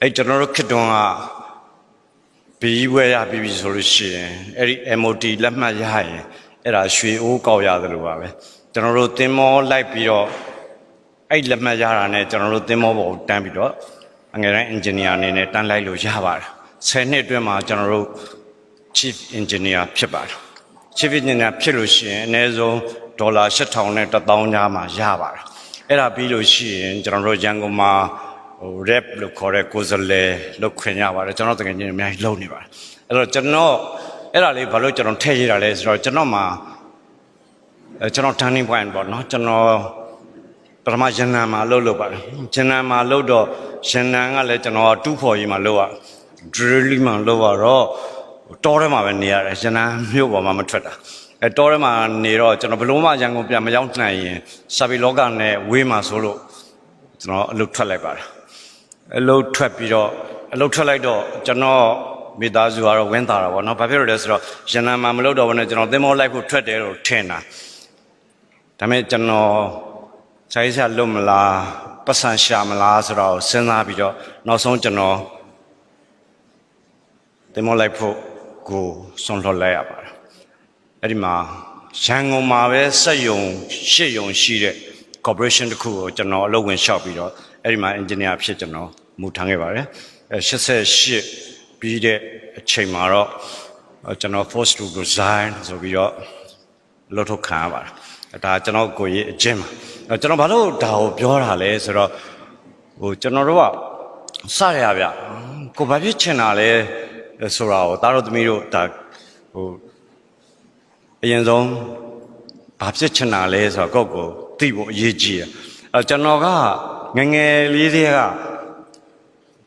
အဲ့ကျွန်တော်တို့ခေတ္တကဘီးဝဲရပြီးပြီဆိုလို့ရှိရင်အဲ့ဒီ MOT လက်မှတ်ရရင်အဲ့ဒါရွှေအိုးကောက်ရတယ်လို့ပါပဲကျွန်တော်တို့တင်မောလိုက်ပြီးတော့အဲ့လက်မှတ်ရတာနဲ့ကျွန်တော်တို့တင်မောပေါ်ကိုတန်းပြီးတော့အငယ်တိုင်း engineer အနေနဲ့တန်းလိုက်လို့ရပါတယ်10နှစ်အတွင်းမှာကျွန်တော်တို့ chief engineer ဖြစ်ပါတယ် chief engineer ဖြစ်လို့ရှိရင်အနည်းဆုံးဒေါ်လာ8000နဲ့1000ကြားမှာရပါတယ်အဲ့ဒါပြီးလို့ရှိရင်ကျွန်တော်တို့ရန်ကုန်မှာ ဟို rap လို့ခေါ်တဲ့ကိုယ်စားလှယ်လို့ခွင့်ရပါတယ်ကျွန်တော်တကယ်ချင်းအများကြီးလုပ်နေပါတယ်အဲ့တော့ကျွန်တော်အဲ့ဒါလေးဘာလို့ကျွန်တော်ထည့်ရတာလဲဆိုတော့ကျွန်တော်မှာအဲကျွန်တော် turning point ပေါ့နော်ကျွန်တော်ပထမရန်နံမှာလှုပ်လို့ပါတယ်ရန်နံမှာလှုပ်တော့ရန်နံကလည်းကျွန်တော်တူးဖော်ကြီးမှာလှုပ်ရ drilling မှာလှုပ်ရတော့တောထဲမှာပဲနေရတယ်ရန်နံမြို့ပေါ်မှာမထွက်တာအဲတောထဲမှာနေတော့ကျွန်တော်ဘလို့မှရန်ကုန်ပြန်မရောက်နိုင်ရင်စာပေလောကနဲ့ဝေးမှာဆိုလို့ကျွန်တော်အလုပ်ထွက်လိုက်ပါတယ် အလုပ်ထွက်ပြီးတော့အလုပ်ထွက်လိုက်တော့ကျွန်တော်မိသားစုကတော့ဝင်းတာတာပေါ့နော်ဘာဖြစ်လို့လဲဆိုတော့ရန်နံမှာမလုပ်တော့ဘဲနဲ့ကျွန်တော်သင်္ဘောလိုက်ဖို့ထွက်တယ်လို့ထင်တာဒါပေမဲ့ကျွန်တော်ဆိုင်ဆရာလွတ်မလားပတ်စံရှာမလားဆိုတော့စဉ်းစားပြီးတော့နောက်ဆုံးကျွန်တော်တင်မောလိုက်ဖို့ကိုဆွန်လွှတ်လိုက်ရပါတယ်အဲ့ဒီမှာရန်ကုန်မှာပဲစက်ယုံရှစ်ယုံရှိတဲ့ corporation တစ်ခုကိုကျွန်တော်အလုပ်ဝင်လျှောက်ပြီးတော့ အဲ့ဒီမှာ engineer ဖြစ်ကျွန်တော်မူထမ်းခဲ့ပါတယ်အဲ88ပြီးတဲ့အချိန်မှာတော့ကျွန်တော် force to design ဆိုပြီးတော့လှုပ်ထုတ်ခံရပါတယ်ဒါကျွန်တော်ကိုရေးအကျဉ်းပါအဲကျွန်တော်ဘာလို့ဒါကိုပြောတာလဲဆိုတော့ဟိုကျွန်တော်တို့ကစရရဗျကိုဘာဖြစ်ချင်တာလဲဆိုတာကိုသားတို့သမီးတို့ဒါဟိုအရင်ဆုံးဘာဖြစ်ချင်တာလဲဆိုတော့ကိုယ့်ကိုသိဖို့အရေးကြီးတယ်အဲကျွန်တော်က ငယ်ငယ်လေးတည်းက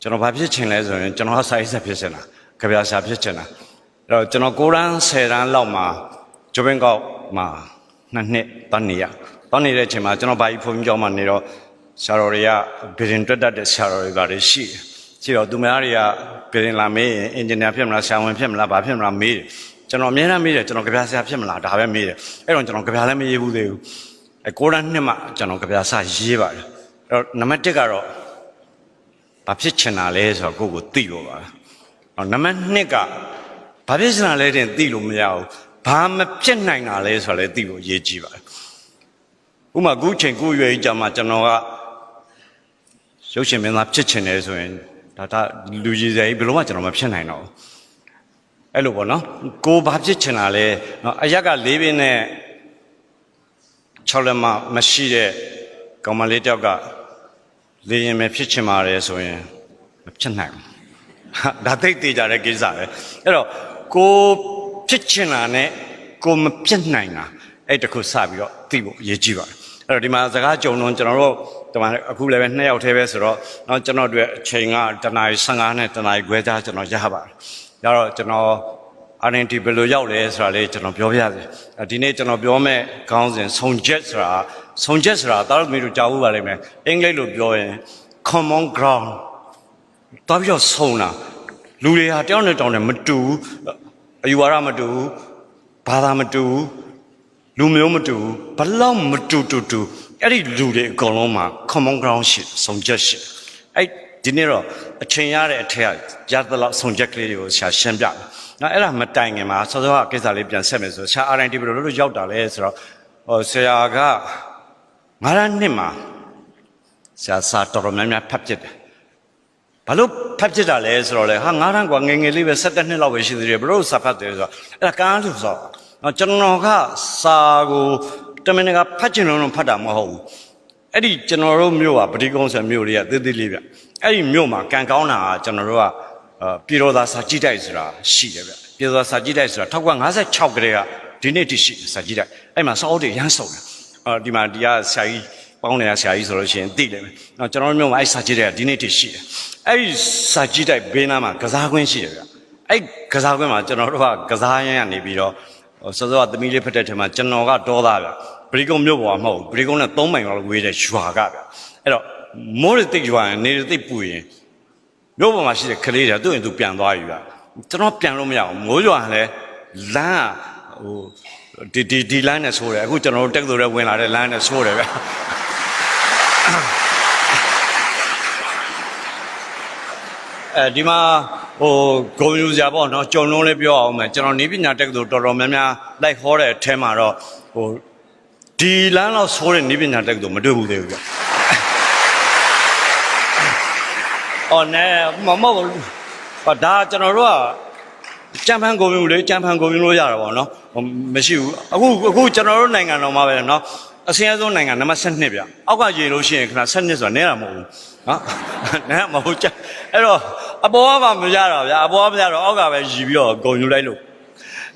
ကျွန်တော်ဘာဖြစ်ချင်လဲဆိုရင်ကျွန်တော်ကစာရေးဆက်ဖြစ်ချင်တာကြပြစာဖြစ်ချင်တာအဲ့တော့ကျွန်တော်9တန်း10တန်းလောက်မှာဂျိုဘင်ကောက်မှာနှစ်နှစ်တန်းနေရတန်းနေတဲ့အချိန်မှာကျွန်တော်ဘာကြီးဖုန်းကြောင်းမှာနေတော့ဆရာတော်တွေကဘီရင်တွတ်တတ်တဲ့ဆရာတော်တွေပါတယ်ရှိတယ်ရှိတော့သူများတွေကပြင်လာမေးရင်အင်ဂျင်နီယာဖြစ်မလားဆရာဝန်ဖြစ်မလားဘာဖြစ်မလားမေးတယ်ကျွန်တော်အများအားမေးတယ်ကျွန်တော်ကြပြဆရာဖြစ်မလားဒါပဲမေးတယ်အဲ့တော့ကျွန်တော်ကြပြလည်းမရေးဘူးသေးဘူးအဲကိုရန်နှစ်မှကျွန်တော်ကြပြဆရေးပါတယ်အဲ့ တော့နံပါတ်1ကတော့ဘာဖြစ်ချင်တာလဲဆိုတော့ကိုယ့်ကိုသိလို့ပါအော်နံပါတ်2ကဘာဖြစ်ချင်တာလဲတင်သိလို့မရဘူးဘာမဖြစ်နိုင်တာလဲဆိုတော့လည်းသိဖို့အရေးကြီးပါတယ်ဥပမာခုချိန်ခုရွယ်ကြီးကြမှာကျွန်တော်ကရုပ်ရှင်မင်းသားဖြစ်ချင်တယ်ဆိုရင်ဒါဒါလူကြီးစရာကြီးဘယ်လိုမှကျွန်တော်မဖြစ်နိုင်တော့ဘူးအဲ့လိုပေါ့နော်ကိုဘာဖြစ်ချင်တာလဲနော်အရက်က၄ဘင်းနဲ့6လက်မမရှိတဲ့ကောင်မလေးတယောက်က လေရင်ပဲဖြစ်ချင်ပါတယ်ဆိုရင်မဖြစ်နိုင်ဘူးဟာဒါသိသေးကြတဲ့ကိစ္စပဲအဲ့တော့ကိုဖြစ်ချင်တာနဲ့ကိုမဖြစ်နိုင်တာအဲ့တခုစပြီးတော့သိဖို့အရေးကြီးပါတယ်အဲ့တော့ဒီမှာစကားကြုံတော့ကျွန်တော်တို့ဒီမှာအခုလည်းပဲနှစ်ယောက်တည်းပဲဆိုတော့เนาะကျွန်တော်တို့အချိန်ကတနား15နဲ့တနားခွဲသားကျွန်တော်ရပါတယ်ရတော့ကျွန်တော် RNT ဘယ်လိုရောက်လဲဆိုတာလေးကျွန်တော်ပြောပြရစီဒီနေ့ကျွန်တော်ပြောမဲ့ခေါင်းစဉ်ဆုံချက်ဆိုတာ ဆုံချက်ဆိုတာတားလို့မီတို့ကြားဘူးပါလိမ့်မယ်အင်္ဂလိပ်လိုပြောရင် common ground တော့ပြီးတော့ဆုံတာလူတွေဟာတယောက်နဲ့တောင်းတယ်မတူဘူးအယူဝါဒမတူဘူးဘာသာမတူဘူးလူမျိုးမတူဘူးဘလောက်မတူတူတူအဲ့ဒီလူတွေအကုန်လုံးမှာ common ground ရှိဆုံချက်ရှိအဲ့ဒီနေ့တော့အချိန်ရတဲ့အထက်ကရသလောက်ဆုံချက်ကလေးတွေကိုဆရာရှင်းပြတယ်နော်အဲ့ဒါမတိုင်ခင်မှာစောစောကကိစ္စလေးပြန်ဆက်မယ်ဆိုဆရာ RNT ဘယ်လိုလုပ်လို့ရောက်တာလဲဆိုတော့ဟိုဆရာက ငါရနှစ်မှာဆရာစာတော်တော်များများဖတ်ပြတယ်ဘာလို့ဖတ်ပြတာလဲဆိုတော့လေဟာငါရန်ကွာငငယ်လေးပဲ17နှစ်လောက်ပဲရှိသေးတယ်ဘလို့စာဖတ်တယ်ဆိုတော့အဲ့ဒါကားလို့ဆိုတော့ကျွန်တော်ကစာကိုတမင်တကာဖတ်ချင်လို့ဖတ်တာမဟုတ်ဘူးအဲ့ဒီကျွန်တော်တို့မြို့ကပတိကုန်းဆိုမြို့လေးကသေးသေးလေးဗျအဲ့ဒီမြို့မှာကံကောင်းတာကကျွန်တော်တို့ကပြည်တော်သားစာကြည့်တိုက်ဆိုတာရှိတယ်ဗျပြည်တော်သားစာကြည့်တိုက်ဆိုတာ1956ကတည်းကဒီနေ့တရှိစာကြည့်တိုက်အဲ့မှာစာအုပ်တွေရမ်းစုံတယ် အာဒီမှာဒီကဆရာကြီးပေါင်းနေတာဆရာကြီးဆိုလို့ရှိရင်သိတယ်မယ်။နော်ကျွန်တော်တို့မျိုးမှာအဲ့စာကြည့်တဲ့ကဒီနေ့တည်းရှိတယ်။အဲ့ဒီစာကြည့်တဲ့ဘေးနားမှာကစားကွင်းရှိတယ်ဗျ။အဲ့ကစားကွင်းမှာကျွန်တော်တို့ကကစားရင်းကနေပြီးတော့စောစောကသမီးလေးဖက်တဲ့ထဲမှာကျွန်တော်ကဒေါသားဗျ။ပရိကုံမျိုးပေါ်မှာမဟုတ်ဘူး။ပရိကုံနဲ့3မိုင်လောက်ဝေးတဲ့ရွာကဗျ။အဲ့တော့မိုးရတိတ်ရွာရင်နေရတိတ်ပူရင်မျိုးပေါ်မှာရှိတဲ့ကလေးတွေသူ့ရင်သူပြန်သွားပြီဗျ။ကျွန်တော်ပြန်လို့မရဘူး။မိုးရွာလည်းလမ်းဟို ဒီဒီဒီလမ်းနဲ့ဆိုးတယ်အခုကျွန်တော်တို့တက်သူတွေဝင်လာတဲ့လမ်းနဲ့ဆိုးတယ်ဗျအဲဒီမှာဟိုဂုံယူစရာပေါ့နော်ကြုံလုံးလေးပြောအောင်မယ်ကျွန်တော်နေပညာတက္ကသိုလ်တော်တော်များများလိုက်ဟောတဲ့အထဲမှာတော့ဟိုဒီလမ်းတော့ဆိုးတဲ့နေပညာတက္ကသိုလ်မတွေ့ဘူးသေးဘူးဗျအော်နဲမမဟုတ်ဘူးဟောဒါကျွန်တော်တို့က ကြံဖန်ဂုံယူလေကြံဖန်ဂုံယူလို့ရတာပေါ့နော်ဟိုမရှိဘူးအခုအခုကျွန်တော်တို့နိုင်ငံတော်မှာပဲနော်အစင်းအဆုံးနိုင်ငံနံပါတ်7ဗျအောက်ကရေလို့ရှိရင်ခဏ7ဆိုတာနဲတာမဟုတ်ဘူးနော်နဲမဟုတ်ကြအဲ့တော့အပေါ်ကမှမရတော့ဗျအပေါ်ကမရတော့အောက်ကပဲရီပြီးတော့ဂုံယူလိုက်လို့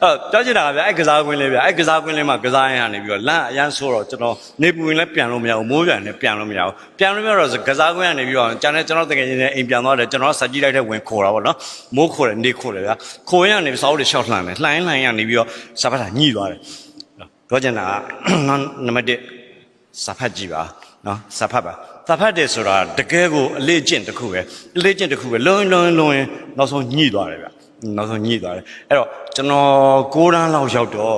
အဲ့တော့ပြောချင်တာကဗျအဲ့ကစားကွင်းလေးဗျအဲ့ကစားကွင်းလေးမှာကစားရင်ကနေပြီးတော့လမ်းအရန်ဆိုးတော့ကျွန်တော်နေပူရင်လည်းပြန်လို့မရဘူးမိုးပြန်လည်းပြန်လို့မရဘူးပြန်လို့မရတော့ကစားကွင်းကနေပြီးတော့ကျန်တဲ့ကျွန်တော်တကယ်ချင်းနဲ့အိမ်ပြန်သွားတယ်ကျွန်တော်စက်ကြီးလိုက်တဲ့ဝင်ခေါ်တာပေါ့နော်မိုးခေါ်တယ်နေခေါ်တယ်ဗျခေါ်ရင်ကနေစောက်တွေရှောက်လှမ်းတယ်လှိုင်းလှိုင်းကနေပြီးတော့စပတ်တာညှိသွားတယ်ပြောချင်တာကနံပါတ်1စာဖတ်ကြည့်ပါနော်စာဖတ်ပါစာဖတ်တယ်ဆိုတာတကယ်ကိုအလေးကျင့်တစ်ခုပဲအလေးကျင့်တစ်ခုပဲလွန်လွန်လွန်ရင်နောက်ဆုံးညှိသွားတယ်ဗျ နောက်ဆုံးညှိသွားတယ်အဲ့တော့ကျွန်တော်ကိုးတန်းလောက်ရောက်တော့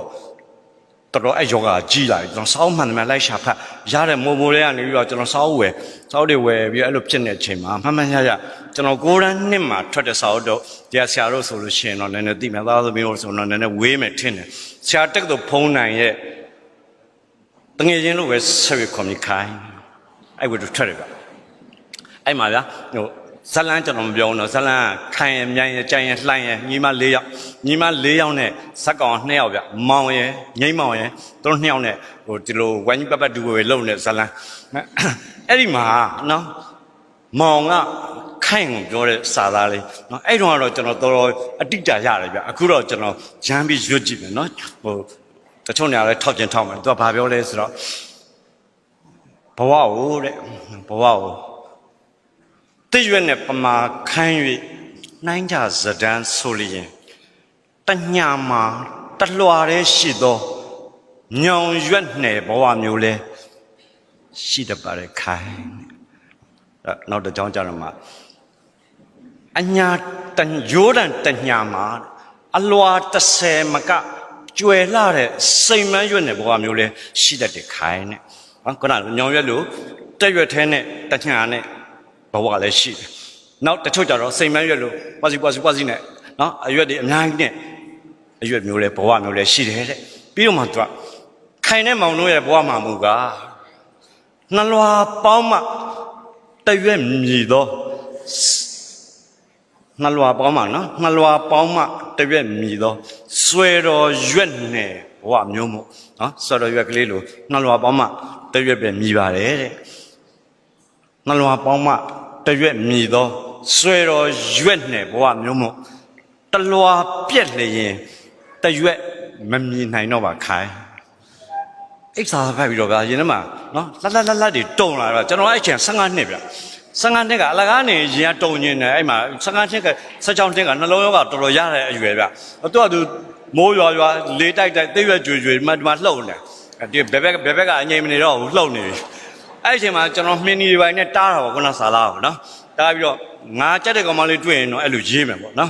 တော်တော်အဲ့ယောဂကြီးလာပြီကျွန်တော်စောင်းမှန်တယ်များလိုက်ရှာဖတ်ရတဲ့မိုမိုလေးကနေပြီးတော့ကျွန်တော်စောင်းဝယ်စောင်းတွေဝယ်ပြီးအဲ့လိုဖြစ်နေတဲ့အချိန်မှာမှန်မှန်ရရကျွန်တော်ကိုးတန်းနှစ်မှာထွက်တဲ့စောင်းတော့တရားဆရာတို့ဆိုလို့ရှိရင်တော့နည်းနည်းသိမှသားသမီးတို့ဆိုတော့နည်းနည်းဝေးမယ်ထင်တယ်ဆရာတက်တော့ဖုံးနိုင်ရဲ့တငယ်ချင်းလို့ပဲဆက်ပြီးခေါ်မိခိုင်းအဲ့ဝတ်ထွက်တယ်ဗျအဲ့မှာဗျာဟို ဇလန်းကျွန်တော်မပြောဘူးနော်ဇလန်းခိုင်ရမြိုင်ရကြိုင်ရလှိုင်းရညီမ၄ယောက်ညီမ၄ယောက်နဲ့ဇက်ကောင်၂ယောက်ဗျမောင်ရငိမ့်မောင်ရသူတို့၂ယောက်နဲ့ဟိုဒီလိုဝိုင်းပတ်ပတ်တူဝေလုံနေဇလန်းအဲ့ဒီမှာနော်မောင်ကခိုင်ကိုပြောတဲ့စာသားလေးနော်အဲ့တုန်းကတော့ကျွန်တော်တော်တော်အတိအကျရတယ်ဗျအခုတော့ကျွန်တော်ရမ်းပြီးရွတ်ကြည့်မယ်နော်ဟိုတချို့နေရာလဲထောက်ကျင်ထောက်မယ်သူကဘာပြောလဲဆိုတော့ဘဝကိုတဲ့ဘဝကို တည့်ရွက်နဲ့ပမာခန်း၍နှိုင်းကြဇဒန်းဆိုလျင်တညာမှာတလွာတဲ့ရှိသောညောင်ရွက်နယ်ဘဝမျိုးလဲရှိတတ်ပါရဲ့ခိုင်းအဲ့နောက်တစ်ကြောင်းကြတော့မှာအညာတန်ရိုးတန်တညာမှာအလွာ30မကကျွယ်လာတဲ့စိမ်မန်းရွက်နယ်ဘဝမျိုးလဲရှိတတ်တဲ့ခိုင်းနဲ့ဟောခုနကညောင်ရွက်လို့တက်ရွက်ထဲနဲ့တညာနဲ့ ဘဝလည်းရှိတယ်နောက်တချို့ကြတော့စိမ်မန်းရွက်လို့ပွားစီပွားစီပွားစီနဲ့နော်အရွက်တွေအများကြီးနဲ့အရွက်မျိုးလဲဘဝမျိုးလဲရှိတယ်တဲ့ပြီးတော့မှသူကခိုင်တဲ့မောင်တို့ရဲ့ဘဝမှာမူကားနှလွာပေါင်းမှတရွက်မြည်သောနှလွာပေါင်းမှနော်နှလွာပေါင်းမှတရွက်မြည်သောဆွဲတော်ရွက်နဲ့ဘဝမျိုးမို့နော်ဆွဲတော်ရွက်ကလေးလို့နှလွာပေါင်းမှတရွက်ပဲမြည်ပါတယ်တဲ့နှလွာပေါင်းမှ တရွက်မြည်သောဆွဲတော်ရွက်နဲ့ဘဝမျိုးမို့တလွာပြက်လျင်တရွက်မမြည်နိုင်တော့ပါခိုင်းအိပ်စာဖတ်ပြီးတော့ဗျာရင်ထဲမှာနော်လှလှလှလှတွေတုံလာတော့ကျွန်တော်အဲ့ချိန်15နှစ်ဗျ15နှစ်ကအလကားနေရင်ကတုံညင်းတယ်အဲ့မှာ15နှစ်က16နှစ်ကနှလုံးရောဂါတော်တော်ရတဲ့အရွယ်ဗျသူကသူမိုးရွာရွာလေးတိုက်တိုက်သိရွက်ကြွေကြွေဒီမှာဒီမှာလှုပ်နေဒီဘယ်ဘက်ဘယ်ဘက်ကအငြိမ်မနေတော့ဘူးလှုပ်နေပြီ အဲ့ချိန်မှာကျွန်တော်မှင်းဒီဒီပိုင်းနဲ့တားတာပေါ့ခုနဆာလာကိုနော်တားပြီးတော့ငါကြက်တဲ့ကောင်မလေးတွေ့ရင်တော့အဲ့လိုရေးမယ်ပေါ့နော်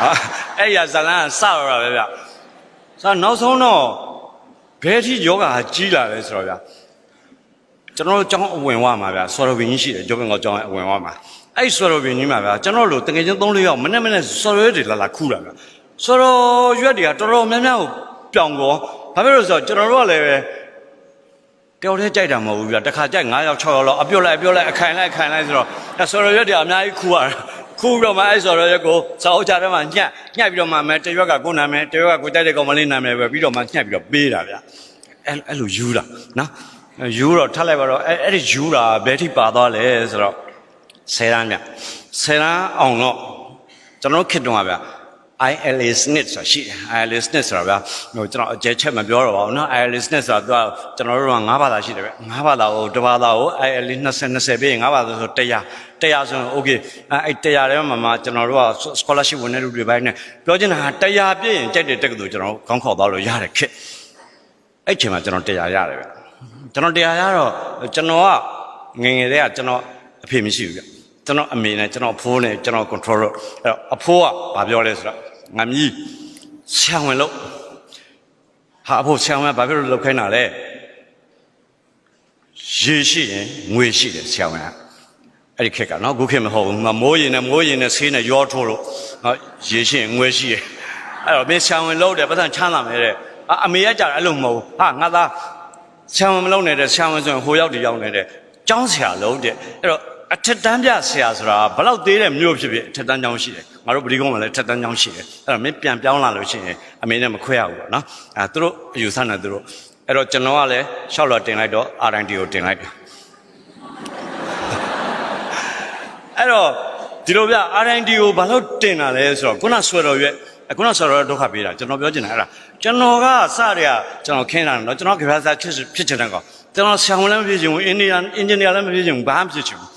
ဟာအဲ့ရဇလန်းကစတော့တာပဲဗျဆိုတော့နောက်ဆုံးတော့ဘယ်ထိယောဂါကြီးလာလဲဆိုတော့ဗျာကျွန်တော်တို့ကျောင်းအဝင်ဝမှာဗျာဆော်ရဘင်းကြီးရှိတယ်ကျောင်းကောကျောင်းအဝင်ဝမှာအဲ့ဆော်ရဘင်းကြီးမှာဗျာကျွန်တော်တို့တကယ်ချင်း3-4ယောက်မနေ့မနေ့ဆော်ရတွေလာလာခူးတာဗျာဆော်ရရွက်တွေကတော်တော်များများကိုပြောင်ကောဘာဖြစ်လို့ဆိုတော့ကျွန်တော်တို့ကလည်းပဲ တယောက်တည်းကြိုက်တာမဟုတ်ဘူးဗျာတစ်ခါကြိုက်9ယောက်6ယောက်လောက်အပြုတ်လိုက်အပြုတ်လိုက်အခိုင်လိုက်အခိုင်လိုက်ဆိုတော့အဲ့ဆော်ရရွက်တွေအများကြီးခူးရတာခူးပြီးတော့မှအဲ့ဆော်ရရွက်ကိုစာအုပ်ချထဲမှာညှက်ညှက်ပြီးတော့မှမဲတရွက်ကကိုနာမည်တရွက်ကကိုတိုက်တဲ့ကောင်မလေးနာမည်ပဲပြီးတော့မှညှက်ပြီးတော့ပေးတာဗျာအဲ့အဲ့လိုယူတာနော်ယူတော့ထပ်လိုက်ပါတော့အဲ့အဲ့ဒီယူတာဘယ်ထိပါသွားလဲဆိုတော့ဆယ်ရမ်းမြဆယ်ရမ်းအောင်တော့ကျွန်တော်ခေတ္တကဗျာ ILA SNIT ဆိုတာရှိတယ် ILA SNIT ဆိုတာဗျာဟိုကျွန်တော်အကျဲချက်မပြောတော့ပါဘူးเนาะ ILA SNIT ဆိုတာသူကကျွန်တော်တို့က၅ဘာသာရှိတယ်ဗျ၅ဘာသာကိုတစ်ဘာသာကို ILA 20 20ပြီးရင်၅ဘာသာဆို100 100ဆိုရင် okay အဲ့100ထဲမှာမှာကျွန်တော်တို့က scholarship ဝင်တဲ့လူတွေပိုင်းနဲ့ပြောချင်တာဟာ100ပြည့်ရင်ကြိုက်တဲ့တက်ကတူကျွန်တော်ခေါင်းခေါက်သွားလို့ရတယ်ခက်အဲ့ချိန်မှာကျွန်တော်100ရတယ်ဗျကျွန်တော်100ရတော့ကျွန်တော်ကငယ်ငယ်တည်းကကျွန်တော်အဖေမရှိဘူးဗျကျွန်တော်အမေနဲ့ကျွန်တော်အဖိုးနဲ့ကျွန်တော် control တော့အဲ့တော့အဖိုးကဘာပြောလဲဆိုတော့ ငါမြည်ဆံဝင်လို့ဟာအဖိုးဆံဝင်ဘာဖြစ်လို့လောက်ခိုင်းတာလဲရေရှိရင်ငွေရှိတယ်ဆံဝင်ကအဲ့ဒီခက်ကနော်အခုခေတ်မဟုတ်ဘူးငါမိုးရင်နဲ့မိုးရင်နဲ့ဆေးနဲ့ရောထိုးလို့ဟာရေရှိရင်ငွေရှိရအဲ့တော့မင်းဆံဝင်လို့တယ်ပတ်စံချမ်းလာမယ်တဲ့အမေကကြတယ်အဲ့လိုမဟုတ်ဟာငါသားဆံဝင်မလုပ်နဲ့တဲ့ဆံဝင်ဆိုရင်ဟိုရောက်ဒီရောက်နေတဲ့ကျောင်းဆရာလုံးတဲ့အဲ့တော့အထက်တန်းပြဆရာဆိုတာဘလောက်သေးတဲ့မျိုးဖြစ်ဖြစ်အထက်တန်းကျောင်းရှိတယ် ငါတို့ပရိကုန်းမှာလည်းအထက်တန်းကျောင်းရှိတယ်အဲ့တော့မင်းပြန်ပြောင်းလာလို့ရှိရင်အမေနဲ့မခွဲရဘူးပေါ့နော်အဲသူတို့အယူဆနဲ့သူတို့အဲ့တော့ကျွန်တော်ကလည်းရှောက်လော်တင်လိုက်တော့ R&D ကိုတင်လိုက်တယ်အဲ့တော့ဒီလိုပြ R&D ကိုဘာလို့တင်တာလဲဆိုတော့ခုနဆွဲတော်ရွက်ခုနဆွဲတော်ဒုက္ခပေးတာကျွန်တော်ပြောချင်တာအဲ့ဒါကျွန်တော်ကစတဲ့ကကျွန်တော်ခင်းတာနော်ကျွန်တော် graphic ဖြစ်ဖြစ်ချင်တဲ့ကောင်ကျွန်တော်ဆံဝင်လည်းမဖြစ်ချင်ဘူး engineer engineer လည်းမဖြစ်ချင်ဘူးဘာမှမဖြစ်ချင်ဘူး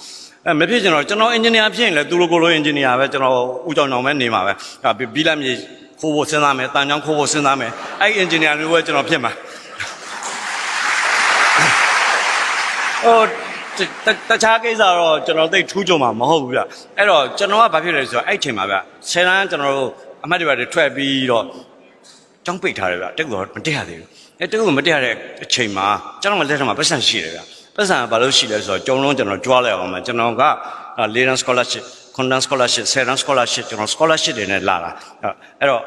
အဲမဖြစ်ချင်တော့ကျွန်တော် engineer ဖြစ်ရင်လည်းသူလိုကိုလို engineer ပဲကျွန်တော်ဦးကြောင်ကြောင်ပဲနေမှာပဲအဲပြီးလိုက်မြေခိုးဖို့စဉ်းစားမယ်တန်ချောင်းခိုးဖို့စဉ်းစားမယ်အဲ့ engineer မျိုးပဲကျွန်တော်ဖြစ်မှာဟိုတတတခြားကိစ္စတော့ကျွန်တော်သိပ်ထူးကြုံမှာမဟုတ်ဘူးဗျအဲ့တော့ကျွန်တော်ကဘာဖြစ်လဲဆိုတော့အဲ့အချိန်မှာဗျဆယ်တန်းကျွန်တော်တို့အမှတ်တွေပါတွေထွက်ပြီးတော့ကျောင်းပိတ်ထားတယ်ဗျတက်ကတော့မတက်ရသေးဘူးအဲ့တက်ကတော့မတက်ရတဲ့အချိန်မှာကျွန်တော်မလက်ထက်မှာပတ်စံရှိတယ်ဗျ ပတ်စံကဘာလို့ရှိလဲဆိုတော့ကျုံလုံးကျွန်တော်ကြွားလိုက်အောင်မှာကျွန်တော်ကလေဒန် scholarship ကွန်ဒန် scholarship ဆယ်တန်း scholarship ကျွန်တော် scholarship တွေနဲ့လာတာအဲ့တော့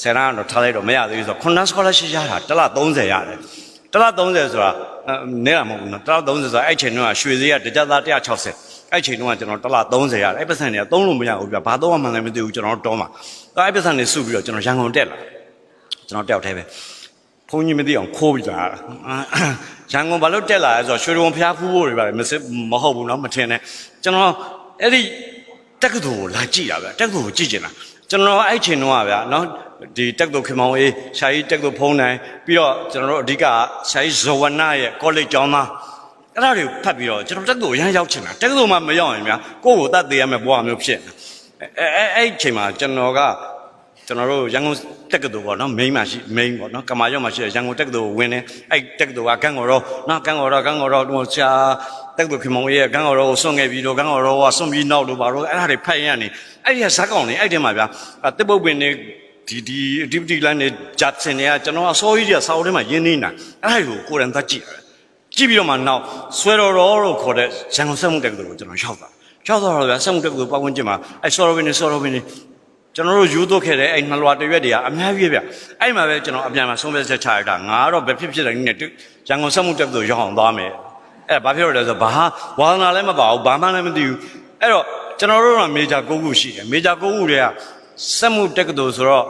ဆယ်တန်းကတော့ထားလိုက်တော့မရသေးဘူးဆိုတော့ကွန်ဒန် scholarship ရတာတစ်လ30ရတယ်တစ်လား30ဆိုတာနဲတာမဟုတ်ဘူးနော်တစ်လား30ဆိုတာအဲ့ချိန်တုန်းကရွှေဈေးကတကြသား160အဲ့ချိန်တုန်းကကျွန်တော်တစ်လား30ရတယ်အဲ့ပတ်စံတွေကသုံးလို့မရဘူးပြဘာတော့မှလည်းမသိဘူးကျွန်တော်တော့မှာအဲ့ပတ်စံတွေစုပြီးတော့ကျွန်တော်ရန်ကုန်တက်လာကျွန်တော်တယောက်တည်းပဲ ဘုန်းကြီးမသိအောင်ခိုးပြီးလာရန်ကုန်ဘာလို့တက်လာလဲဆိုတော့ရွှေရုံဖျားဖူးဖို့တွေပါမစစ်မဟုတ်ဘူးနော်မထင်နဲ့ကျွန်တော်အဲ့ဒီတက္ကသိုလ်ကိုလာကြည့်တာဗျတက္ကသိုလ်ကိုကြည့်ကျင်တာကျွန်တော်အဲ့ချိန်တုန်းကဗျနော်ဒီတက္ကသိုလ်ခင်မောင်အေးရှာကြီးတက္ကသိုလ်ဖုံးနိုင်ပြီးတော့ကျွန်တော်တို့အဓိကရှာကြီးဇော်ဝနာရဲ့ college ကျောင်းသားအဲ့ဒါတွေကိုဖတ်ပြီးတော့ကျွန်တော်တက္ကသိုလ်ရမ်းရောက်ချင်တာတက္ကသိုလ်မှမရောက်ရင်များကိုယ့်ကိုယ်တတ်သေးရမယ်ဘဝမျိုးဖြစ်နေအဲအဲအဲ့ချိန်မှာကျွန်တော်ကကျွန်တော်တို့ရန်ကုန် တက္ကသိုလ်ပေါ့နော် main မှာရှိ main ပေါ့နော်ကမာရောက်မှာရှိတဲ့ရန်ကုန်တက္ကသိုလ်ဝင်နေအဲ့တက္ကသိုလ်ကကန်းကော်တော့နော်ကန်းကော်တော့ကန်းကော်တော့ဟိုဆရာတက္ကသိုလ်ခင်မောင်အေးရဲ့ကန်းကော်တော့ကိုစွန့်ခဲ့ပြီးတော့ကန်းကော်တော့ကစွန့်ပြီးနောက်တော့ပါတော့အဲ့ဒါတွေဖတ်ရနေအဲ့ဒီကဇက်ကောင်နေအဲ့ဒီမှာဗျာတစ်ပုတ်ပင်နေဒီဒီ activity line နဲ့ဂျတ်စင်တွေကကျွန်တော်အစိုးရကြီးကစာအုပ်ထဲမှာရင်းနေတာအဲ့ဒါကိုကိုယ်တိုင်သတ်ကြည့်ရတယ်ကြည့်ပြီးတော့မှနောက်ဆွဲတော်တော်လို့ခေါ်တဲ့ရန်ကုန်စက်မှုတက္ကသိုလ်ကိုကျွန်တော်ရောက်တာရောက်တော့ဗျာစက်မှုတက္ကသိုလ်ပတ်ဝန်းကျင်မှာအဲ့ဆော်ရဝင်းနေဆော်ရဝင်းနေ ကျွန်တော်တို့ယူသွခဲ့တဲ့အဲ့နှလွာတရွက်တွေကအများကြီးပဲဗျအဲ့မှာပဲကျွန်တော်အပြန်မှာဆုံးဖြတ်ချက်ချရတာငါကတော့ဘယ်ဖြစ်ဖြစ်တိုင်းနဲ့ရန်ကုန်စက်မှုတက္ကသိုလ်ရောက်အောင်သွားမယ်အဲ့ဘာဖြစ်လို့လဲဆိုတော့ဘာဝါသနာလည်းမပါဘူးဘာမှလည်းမသိဘူးအဲ့တော့ကျွန်တော်တို့ကမေဂျာ၉ခုရှိတယ်မေဂျာ၉ခုတွေကစက်မှုတက္ကသိုလ်ဆိုတော့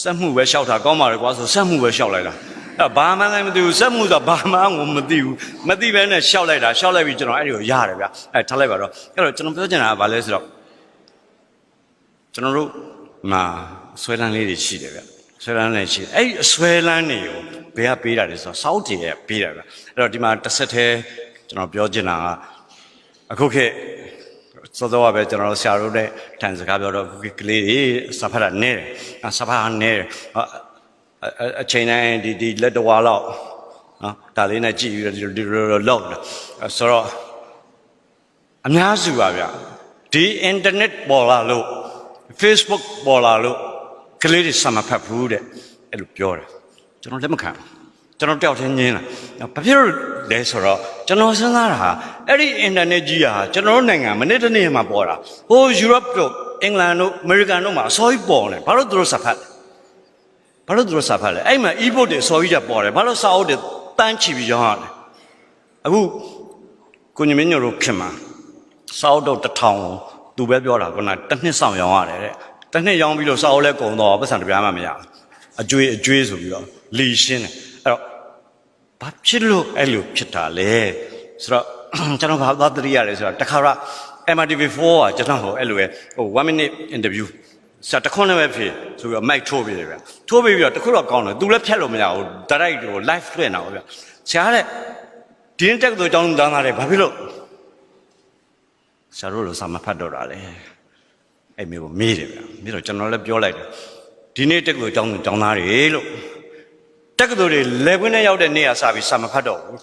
စက်မှုပဲလျှောက်တာကောင်းပါလေကွာဆိုစက်မှုပဲလျှောက်လိုက်တာအဲ့ဘာမှလည်းမသိဘူးစက်မှုဆိုတာဘာမှကိုမသိဘူးမသိဘဲနဲ့လျှောက်လိုက်တာလျှောက်လိုက်ပြီးကျွန်တော်အဲ့ဒီကိုရတယ်ဗျအဲ့ထားလိုက်ပါတော့အဲ့တော့ကျွန်တော်ပြောချင်တာကဘာလဲဆိုတော့ ကျွန်တော်တို့မှာဆွဲလန်းလေးတွေရှိတယ်ဗျဆွဲလန်းလေးရှိတယ်အဲ့ဒီအဆွဲလန်းတွေကိုဘယ်ကပေးတာလဲဆိုတော့စောက်တည်ရဲ့ပေးတာဗျအဲ့တော့ဒီမှာတစ်ဆက်တည်းကျွန်တော်ပြောချင်တာကအခုခေတ်စောစောကပဲကျွန်တော်တို့ဆရာတို့နဲ့တန်စကားပြောတော့ခုကလေးတွေစဖတ်တာနဲတယ်အစဖတ်နဲတယ်အချိန်တိုင်းဒီဒီလက်တော်လောက်နော်ဒါလေးနဲ့ကြည့်ပြီးတော့ဒီလိုလောက်တယ်ဆိုတော့အများစုပါဗျဒီ internet ပေါ်လာလို့ Facebook ပေါ်လာလို့ကလေးတွေစမဖတ်ဘူးတဲ့အဲ့လိုပြောတယ်ကျွန်တော်လက်မခံဘူးကျွန်တော်တယောက်ချင်းညင်းလာဘာဖြစ်လို့လဲဆိုတော့ကျွန်တော်စဉ်းစားတာဟာအဲ့ဒီ internet ကြီးဟာကျွန်တော်တို့နိုင်ငံမနေ့တနေ့မှပေါ်တာဟို Europe တို့အင်္ဂလန်တို့အမေရိကန်တို့မှာအစောကြီးပေါ်နေဘာလို့သူတို့စဖတ်လဲဘာလို့သူတို့စဖတ်လဲအဲ့မှာ e-book တွေအစောကြီးကပေါ်တယ်ဘာလို့စာအုပ်တွေတန်းချီပြီးရောင်းရလဲအခုကိုညမင်းညိုတို့ခင်မှာစာအုပ်တော့တစ်ထောင်ကို သူပဲပြောတာကတစ်နှစ်ဆောင်ရောင်းရတယ်တဲ့တစ်နှစ်ရောင်းပြီးတော့စာအုပ်လဲကုန်တော့ပတ်စံတစ်ပြားမှမရဘူးအကျွေးအကျွေးဆိုပြီးတော့လီရှင်းတယ်အဲ့တော့ဘာဖြစ်လို့အဲ့လိုဖြစ်တာလဲဆိုတော့ကျွန်တော်ဘာသာတရိရတယ်ဆိုတော့တခါတော့ MRTV4 ကကျွန်တော်ဟိုအဲ့လိုပဲဟို1 minute interview စတခွန်းလည်းပဲဖြစ်ဆိုပြီးတော့ mic ထိုးပြီးတယ်ဗျထိုးပြီးပြီးတော့တခုတော့ကောင်းတယ်သူလည်းဖြတ်လို့မရဘူး direct ဟို live လွှင့်တာပေါ့ဗျဆရာတဲ့ဒီင်းတက်ကတော့ကြောင်းတန်းသားတယ်ဘာဖြစ်လို့ ဆရာတို့လိုစာမဖတ်တော့တာလေအဲ့မျိုးကိုမေးတယ်ဗျပြီးတော့ကျွန်တော်လည်းပြောလိုက်တယ်ဒီနေ့တက်ကတော့ကြောင်းကြောင်းသားတွေလို့တက္ကသိုလ်တွေလေကွင်းနဲ့ရောက်တဲ့နေ့ကစပြီးစာမဖတ်တော့ဘူး